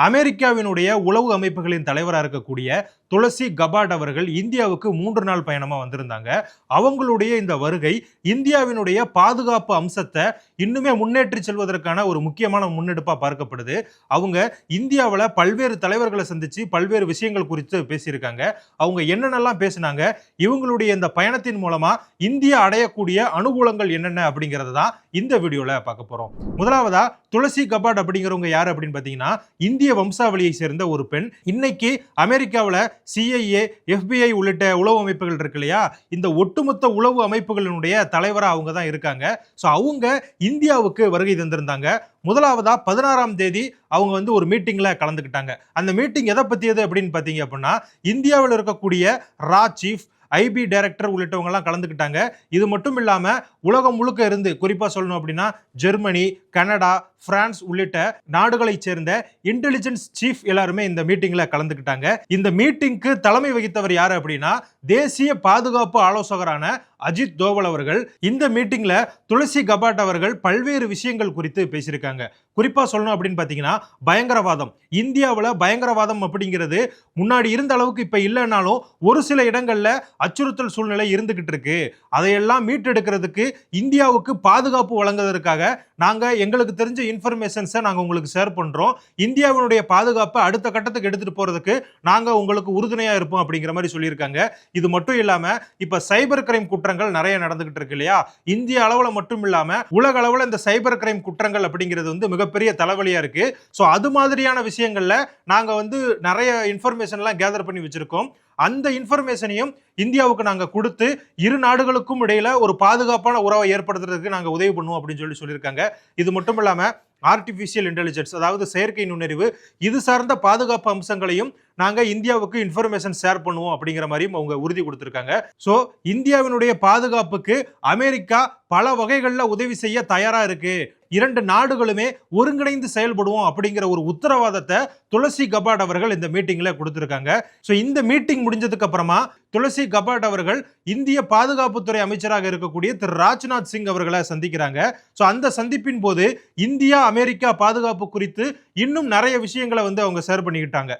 அமெரிக்காவினுடைய உளவு அமைப்புகளின் தலைவராக இருக்கக்கூடிய துளசி கபாட் அவர்கள் இந்தியாவுக்கு மூன்று நாள் பயணமாக வந்திருந்தாங்க. அவங்களுடைய இந்த வருகை இந்தியாவினுடைய பாதுகாப்பு அம்சத்தை இன்னுமே முன்னேற்றி செல்வதற்கான ஒரு முக்கியமான முன்னெடுப்பாக பார்க்கப்படுது. அவங்க இந்தியாவில் பல்வேறு தலைவர்களை சந்தித்து பல்வேறு விஷயங்கள் குறித்து பேசியிருக்காங்க. அவங்க என்னென்னலாம் பேசினாங்க இவங்களுடைய இந்த பயணத்தின் மூலமாக இந்தியா அடையக்கூடிய அனுகூலங்கள் என்னென்ன அப்படிங்கிறது தான் இந்த வீடியோவில் பார்க்க போகிறோம் முதலாவதா துளசி கபாட் அப்படிங்கிறவங்க யார் அப்படின்னு பார்த்தீங்கன்னா இந்திய வம்சாவளியை சேர்ந்த ஒரு பெண். இன்னைக்கு அமெரிக்காவில் சிஐஏ எஃபிஐ உள்ளிட்ட உளவு அமைப்புகள் இருக்கு இல்லையா? இந்த ஒட்டுமொத்த உளவு அமைப்புகளினுடைய தலைவராக அவங்க தான் இருக்காங்க. ஸோ அவங்க இந்தியாவுக்கு வருகை தந்திருந்தாங்க. முதலாவதா பதினாறாம் தேதி அவங்க வந்து ஒரு மீட்டிங்கில் கலந்துக்கிட்டாங்க. அந்த மீட்டிங் எதை பற்றியது அப்படின்னு பார்த்தீங்க அப்படின்னா இந்தியாவில் இருக்கக்கூடிய ரா சீஃப் ஐபி டைரக்டர் உள்ளிட்டவங்கலாம் கலந்துக்கிட்டாங்க. இது மட்டும் இல்லாமல் உலகம் முழுக்க இருந்து குறிப்பாக சொல்லணும் அப்படின்னா ஜெர்மனி கனடா பிரான்ஸ் உள்ளிட்ட நாடுகளை சேர்ந்த இன்டெலிஜென்ஸ் சீஃப் எல்லாருமே இந்த மீட்டிங்ல கலந்துக்கிட்டாங்க. இந்த மீட்டிங்க்கு தலைமை வகித்தவர் யாரு அப்படின்னா தேசிய பாதுகாப்பு ஆலோசகரான அஜித் தோவல் அவர்கள். இந்த மீட்டிங்ல துளசி கபாட் அவர்கள் பல்வேறு விஷயங்கள் குறித்து பேசியிருக்காங்க. குறிப்பா சொல்லணும் அப்படின்னு பார்த்தீங்கன்னா பயங்கரவாதம். இந்தியாவில் பயங்கரவாதம் அப்படிங்கிறது முன்னாடி இருந்த அளவுக்கு இப்போ இல்லைனாலும் ஒரு சில இடங்களில் அச்சுறுத்தல் சூழ்நிலை இருந்துகிட்டு இருக்கு. அதையெல்லாம் மீட்டெடுக்கிறதுக்கு இந்தியாவுக்கு பாதுகாப்பு வழங்குவதற்காக நாங்கள் எங்களுக்கு தெரிஞ்ச இன்ஃபர்மேஷன்ஸை நாங்கள் உங்களுக்கு ஷேர் பண்ணுறோம் இந்தியாவினுடைய பாதுகாப்பை அடுத்த கட்டத்துக்கு எடுத்துகிட்டு போகிறதுக்கு நாங்கள் உங்களுக்கு உறுதுணையாக இருப்போம் அப்படிங்கிற மாதிரி சொல்லியிருக்காங்க. இது மட்டும் இல்லாமல் இப்போ சைபர் கிரைம் குற்றங்கள் நிறைய நடந்துகிட்டு இருக்கு இல்லையா? இந்திய அளவில் மட்டும் இல்லாமல் உலக அளவில் இந்த சைபர் கிரைம் குற்றங்கள் அப்படிங்கிறது வந்து மிகப்பெரிய தலைவலியாக இருக்குது ஸோ அது மாதிரியான விஷயங்களில் நாங்கள் வந்து நிறைய இன்ஃபர்மேஷன்லாம் கேதர் பண்ணி வச்சுருக்கோம். அந்த இன்ஃபர்மேஷனையும் இந்தியாவுக்கு நாங்கள் கொடுத்து இரு நாடுகளுக்கும் இடையில ஒரு பாதுகாப்பான உறவை ஏற்படுத்துறதுக்கு நாங்கள் உதவி பண்ணுவோம் அப்படின்னு சொல்லி சொல்லியிருக்காங்க. இது மட்டும் இல்லாமல் ஆர்டிஃபிஷியல் இன்டெலிஜென்ஸ் அதாவது செயற்கை நுண்ணறிவு இது சார்ந்த பாதுகாப்பு அம்சங்களையும் நாங்கள் இந்தியாவுக்கு இன்ஃபர்மேஷன் ஷேர் பண்ணுவோம் அப்படிங்கிற மாதிரியும் அவங்க உறுதி கொடுத்துருக்காங்க. ஸோ இந்தியாவினுடைய பாதுகாப்புக்கு அமெரிக்கா பல வகைகளில் உதவி செய்ய தயாராக இருக்குது இரண்டு நாடுகளுமே ஒருங்கிணைந்து செயல்படுவோம் அப்படிங்கிற ஒரு உத்தரவாதத்தை துளசி கபாட் அவர்கள் இந்த மீட்டிங்கில் கொடுத்துருக்காங்க. ஸோ இந்த மீட்டிங் முடிஞ்சதுக்கு அப்புறமா துளசி கபாட் அவர்கள் இந்திய பாதுகாப்புத்துறை அமைச்சராக இருக்கக்கூடிய திரு. ராஜ்நாத் சிங் அவர்களை சந்திக்கிறாங்க. ஸோ அந்த சந்திப்பின் போது இந்தியா அமெரிக்கா பாதுகாப்பு குறித்து இன்னும் நிறைய விஷயங்களை வந்து அவங்க ஷேர் பண்ணிக்கிட்டாங்க.